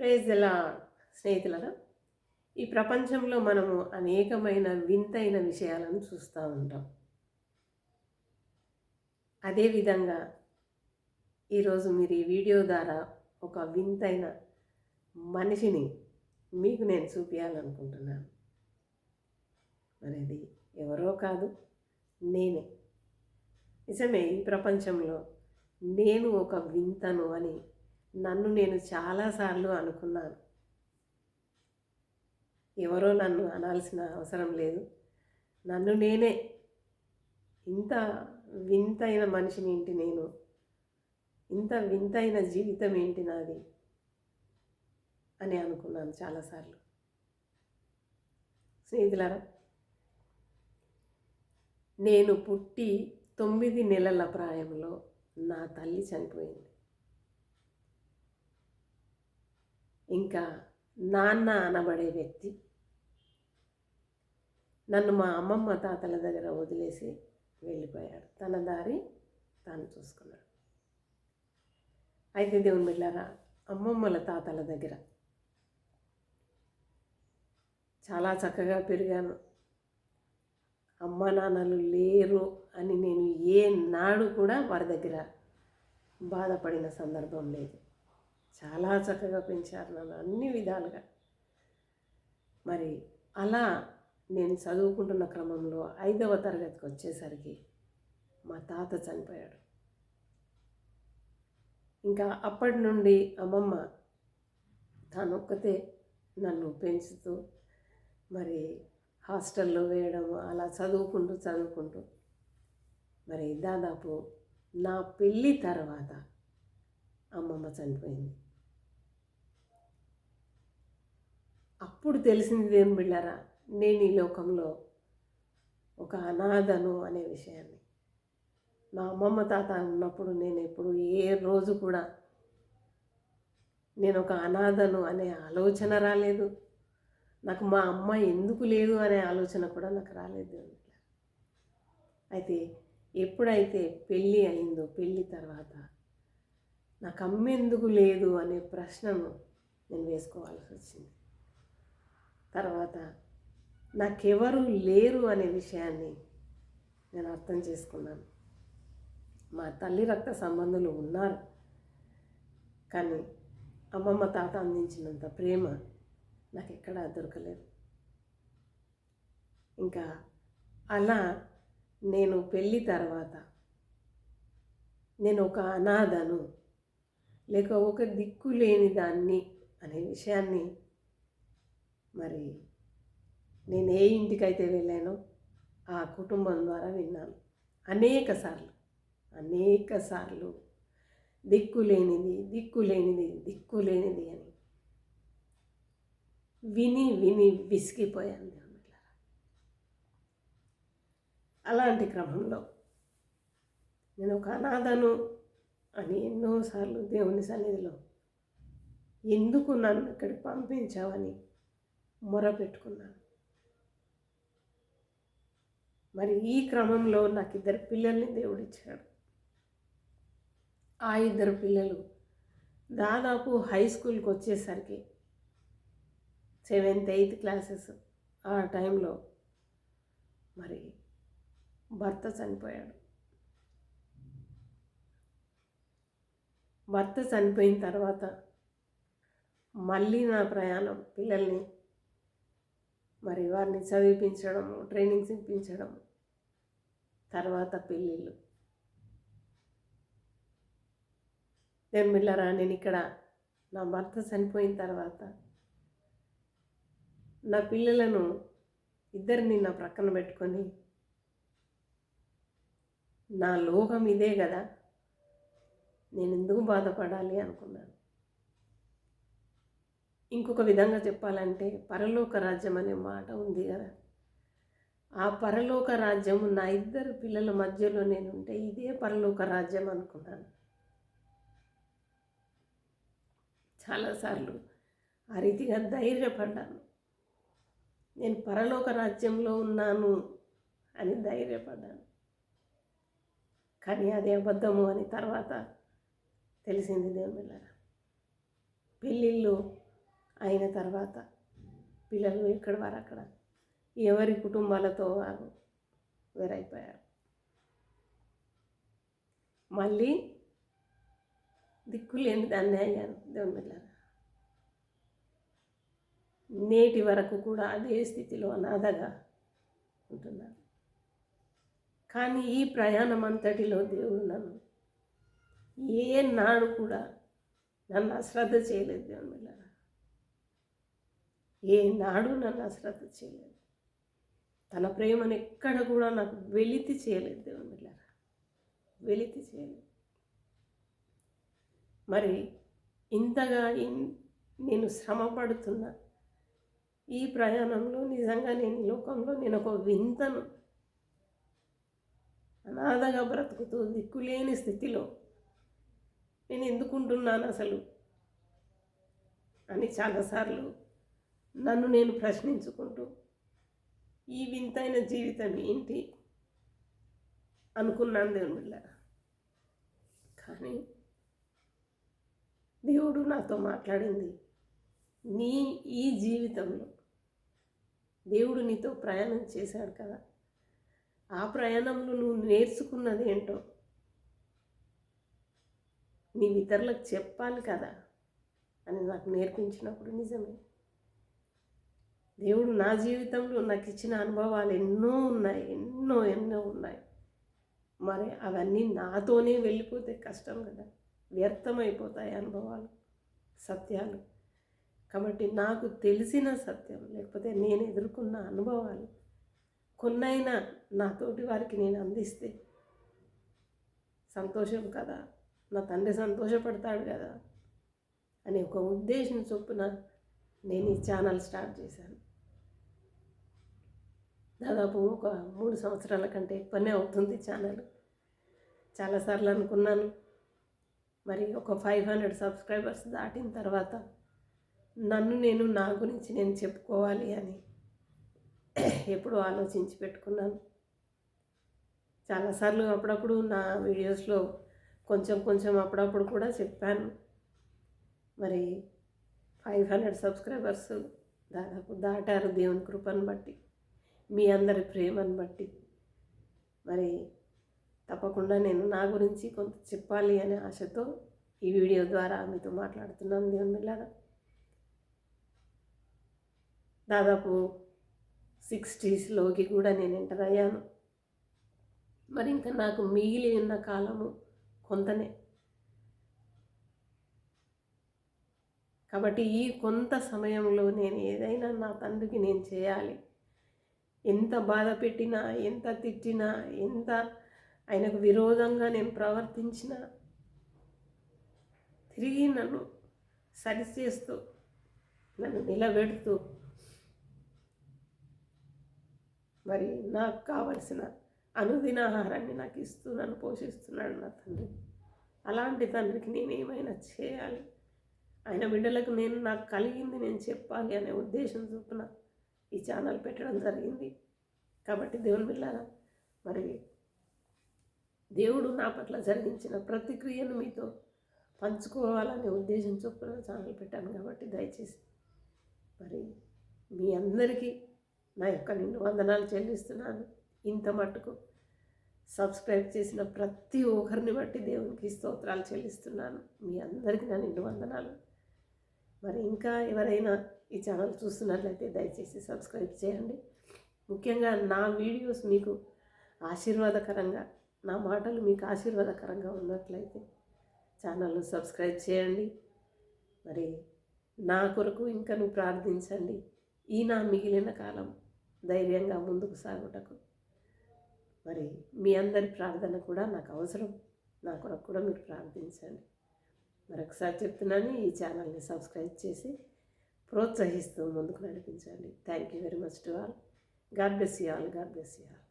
Praise ఎలా స్నేహితులరా? ఈ ప్రపంచంలో మనము అనేకమైన వింతైన విషయాలను చూస్తూ ఉంటాం. అదేవిధంగా ఈరోజు మీరు ఈ వీడియో ద్వారా ఒక వింతైన మనిషిని మీకు నేను చూపించాలనుకుంటున్నాను మరి అది ఎవరో కాదు నేనే. నిజమే ఈ ప్రపంచంలో నేను ఒక వింతను అని నన్ను నేను చాలాసార్లు అనుకున్నాను. ఎవరో నన్ను అనాల్సిన అవసరం లేదు. నన్ను నేనే ఇంత వింతైన మనిషిని ఏంటి నేను? ఇంత వింతైన జీవితం ఏంటి నాది? అని అనుకున్నాను చాలాసార్లు స్నేహితులారా నేను పుట్టి తొమ్మిది నెలల ప్రాయంలో నా తల్లి చనిపోయింది. ఇంకా నాన్న అనబడే వ్యక్తి నన్ను మా అమ్మమ్మ తాతల దగ్గర వదిలేసి వెళ్ళిపోయాడు. తన దారి తాను చూసుకున్నాడు. అయితే దేవుని బిళ్ళారా అమ్మమ్మల తాతల దగ్గర చాలా చక్కగా పెరిగాను. అమ్మ నాన్నలు లేరు అని నేను ఏ నాడు కూడా వారి దగ్గర బాధపడిన సందర్భం లేదు. చాలా చక్కగా పెంచారు నన్ను అన్ని విధాలుగా. మరి అలా నేను చదువుకుంటున్న క్రమంలో ఐదవ తరగతికి వచ్చేసరికి మా తాత చనిపోయాడు. ఇంకా అప్పటి నుండి అమ్మమ్మ తానొక్కతే నన్ను పెంచుతూ మరి హాస్టల్లో వేయడం అలా చదువుకుంటూ చదువుకుంటూ మరి దాదాపు నా పెళ్ళి తర్వాత అమ్మమ్మ చనిపోయింది. అప్పుడు తెలిసింది ఏం బిళ్ళారా? నేను ఈ లోకంలో ఒక అనాథను అనే విషయాన్ని. మా అమ్మమ్మ తాత ఉన్నప్పుడు నేను ఎప్పుడు ఏ రోజు కూడా నేను ఒక అనాథను అనే ఆలోచన రాలేదు. నాకు మా అమ్మ ఎందుకు లేదు అనే ఆలోచన కూడా నాకు రాలేదు. అయితే ఎప్పుడైతే పెళ్ళి అయిందో పెళ్ళి తర్వాత నాకు అమ్మ ఎందుకు లేదు అనే ప్రశ్నను నేను వేసుకోవాల్సి వచ్చింది. తర్వాత నాకెవరు లేరు అనే విషయాన్ని నేను అర్థం చేసుకున్నాను. మా తల్లి రక్త సంబంధులు ఉన్నారు. కానీ అమ్మమ్మ తాత అందించినంత ప్రేమ నాకు ఎక్కడా దొరకలేదు. ఇంకా అలా నేను పెళ్ళి తర్వాత నేను ఒక అనాథను లేక ఒక దిక్కు లేని దాన్ని అనే విషయాన్ని మరి నేను ఏ ఇంటికైతే వెళ్ళానో ఆ కుటుంబం ద్వారా విన్నాను. అనేక సార్లు అనేక సార్లు దిక్కు లేనిది దిక్కు లేనిది దిక్కు లేనిది అని విని విని విసిగిపోయాను అలాంటి క్రమంలో నేను ఒక అనాథను అని ఎన్నోసార్లు దేవుని సన్నిధిలో ఎందుకు నన్ను ఇక్కడికి పంపించావని మొరపెట్టుకున్నాను మరి ఈ క్రమంలో నాకు ఇద్దరు పిల్లల్ని దేవుడిచ్చాడు. ఆ ఇద్దరు పిల్లలు దాదాపు హై స్కూల్కి వచ్చేసరికి సెవెంత్ ఎయిత్ క్లాసెస్ ఆ టైంలో మరి భర్త చనిపోయాడు. భర్త చనిపోయిన తర్వాత మళ్ళీ నా ప్రయాణం పిల్లల్ని మరి వారిని చదివిపించడము ట్రైనింగ్స్ ఇప్పించడం తర్వాత పెళ్ళిళ్ళు. నేను మిల్లరా నేను ఇక్కడ నా భర్త చనిపోయిన తర్వాత నా పిల్లలను ఇద్దరిని నా ప్రక్కన పెట్టుకొని నా లోకం ఇదే కదా నేను ఎందుకు బాధపడాలి అనుకున్నాను. ఇంకొక విధంగా చెప్పాలంటే పరలోక రాజ్యం అనే మాట ఉంది కదా. ఆ పరలోక రాజ్యం నా ఇద్దరు పిల్లల మధ్యలో నేను ఉంటే ఇదే పరలోక రాజ్యం అనుకున్నాను. చాలాసార్లు ఆ రీతిగా ధైర్యపడ్డాను. నేను పరలోక రాజ్యంలో ఉన్నాను అని ధైర్యపడ్డాను. కానీ అది అబద్ధము అని తర్వాత తెలిసింది దేవుళ్ళ పెళ్ళిళ్ళు అయిన తర్వాత పిల్లలు ఎక్కడ వారు అక్కడ? ఎవరి కుటుంబాలతో వారు వేరైపోయారు? మళ్ళీ దిక్కులేని దాన్ని అయ్యాను దేవుని బిడ్డలారా. నేటి వరకు కూడా అదే స్థితిలో అనాథగా ఉంటున్నాను కానీ ఈ ప్రయాణం అంతటిలో దేవుడు నన్ను ఏ నాడు కూడా నన్ను అశ్రద్ధ చేయలేదు దేవుని బిడ్డలారా. ఏ నాడు నన్ను అశ్రద్ధ చేయలేదు. తన ప్రేమను ఎక్కడ కూడా నాకు వెలితి చేయలేదు దేవుని వెలితి చేయలేదు. మరి ఇంతగా నేను శ్రమ పడుతున్నా ఈ ప్రయాణంలో నిజంగా నేను లోకంలో నేను ఒక వింతను అనాథగా బ్రతుకుతూ దిక్కులేని స్థితిలో నేను ఎందుకుంటున్నాను అసలు అని చాలాసార్లు నన్ను నేను ప్రశ్నించుకుంటూ ఈ వింతైన జీవితం ఏంటి? అనుకున్నాను దేవుని బిడ్డలారా. కానీ దేవుడు నాతో మాట్లాడింది నీ ఈ జీవితంలో దేవుడు నీతో ప్రయాణం చేశాడు కదా. ఆ ప్రయాణంలో నువ్వు నేర్చుకున్నది ఏంటో నీవు ఇతరులకు చెప్పాలి కదా అని నాకు నేర్పించినప్పుడు నిజమే. దేవుడు నా జీవితంలో నాకు ఇచ్చిన అనుభవాలు ఎన్నో ఉన్నాయి ఎన్నో ఎన్నో ఉన్నాయి. మరి అవన్నీ నాతోనే వెళ్ళిపోతే కష్టం కదా. వ్యర్థమైపోతాయి అనుభవాలు సత్యాలు. కాబట్టి నాకు తెలిసిన సత్యం లేకపోతే నేను ఎదుర్కొన్న అనుభవాలు కొన్నైనా నాతోటి వారికి నేను అందిస్తే సంతోషం కదా. నా తండ్రి సంతోషపడతాడు కదా. అని ఒక ఉద్దేశం చొప్పున నేను ఈ ఛానల్ స్టార్ట్ చేశాను. దాదాపు ఒక మూడు సంవత్సరాల కంటే ఎక్కువనే అవుతుంది ఛానల్. చాలాసార్లు అనుకున్నాను. మరి ఒక ఫైవ్ హండ్రెడ్ సబ్స్క్రైబర్స్ దాటిన తర్వాత నన్ను నేను నా గురించి నేను చెప్పుకోవాలి అని ఎప్పుడూ ఆలోచించి పెట్టుకున్నాను. చాలాసార్లు అప్పుడప్పుడు నా వీడియోస్లో కొంచెం కొంచెం అప్పుడప్పుడు కూడా చెప్పాను. మరి ఫైవ్ హండ్రెడ్ సబ్స్క్రైబర్స్ దాదాపు దాటారు దేవుని కృపను బట్టి మీ అందరి ప్రేమను బట్టి. మరి తప్పకుండా నేను నా గురించి కొంత చెప్పాలి అనే ఆశతో ఈ వీడియో ద్వారా మీతో మాట్లాడుతున్నాను దేవుని బిడ్డలారా. దాదాపు సిక్స్టీస్లోకి కూడా నేను ఎంటర్ అయ్యాను. మరి ఇంకా నాకు మిగిలి ఉన్న కాలము కొంతనే. కాబట్టి ఈ కొంత సమయంలో నేను ఏదైనా నా తండ్రికి నేను చేయాలి. ఎంత బాధ పెట్టినా ఎంత తిట్టినా ఎంత ఆయనకు విరోధంగా నేను ప్రవర్తించినా తిరిగి నన్ను సరిచేస్తూ నన్ను నిలబెడుతూ మరి నాకు కావలసిన అనుదిన ఆహారాన్ని నాకు ఇస్తూ నన్ను పోషిస్తున్నాడు నా తండ్రి. అలాంటి తండ్రికి నేను ఏమైనా చేయాలి? ఆయన బిడ్డలకు నేను నాకు కలిగింది నేను చెప్పాలి అనే ఉద్దేశం చొప్పున ఈ ఛానల్ పెట్టడం జరిగింది. కాబట్టి దేవుని బిళ్ళారా మరి దేవుడు నా పట్ల జరిగించిన ప్రతిక్రియను మీతో పంచుకోవాలనే ఉద్దేశం చొప్పున ఛానల్ పెట్టాను కాబట్టి దయచేసి మరి మీ అందరికీ నా యొక్క నిన్ను వందనాలు చెల్లిస్తున్నాను. ఇంత మట్టుకు సబ్స్క్రైబ్ చేసిన ప్రతి ఒక్కరిని బట్టి దేవునికి స్తోత్రాలు చెల్లిస్తున్నాను. మీ అందరికీ నా నిన్ను వందనాలు. మరి ఇంకా ఎవరైనా ఈ ఛానల్ చూస్తున్నట్లయితే దయచేసి సబ్స్క్రైబ్ చేయండి. ముఖ్యంగా నా వీడియోస్ మీకు ఆశీర్వాదకరంగా నా మాటలు మీకు ఆశీర్వాదకరంగా ఉన్నట్లయితే ఛానల్ను సబ్స్క్రైబ్ చేయండి. మరి నా కొరకు ఇంకను ప్రార్థించండి. ఈ నా మిగిలిన కాలం ధైర్యంగా ముందుకు సాగుటకు. మరి మీ అందరి ప్రార్థన కూడా నాకు అవసరం. నా కొరకు కూడా మీరు ప్రార్థించండి. మరొకసారి చెప్తున్నాను ఈ ఛానల్ని సబ్స్క్రైబ్ చేసి ప్రోత్సహిస్తూ ముందుకు నడిపించండి. Thank you very much to all God bless you all God bless you all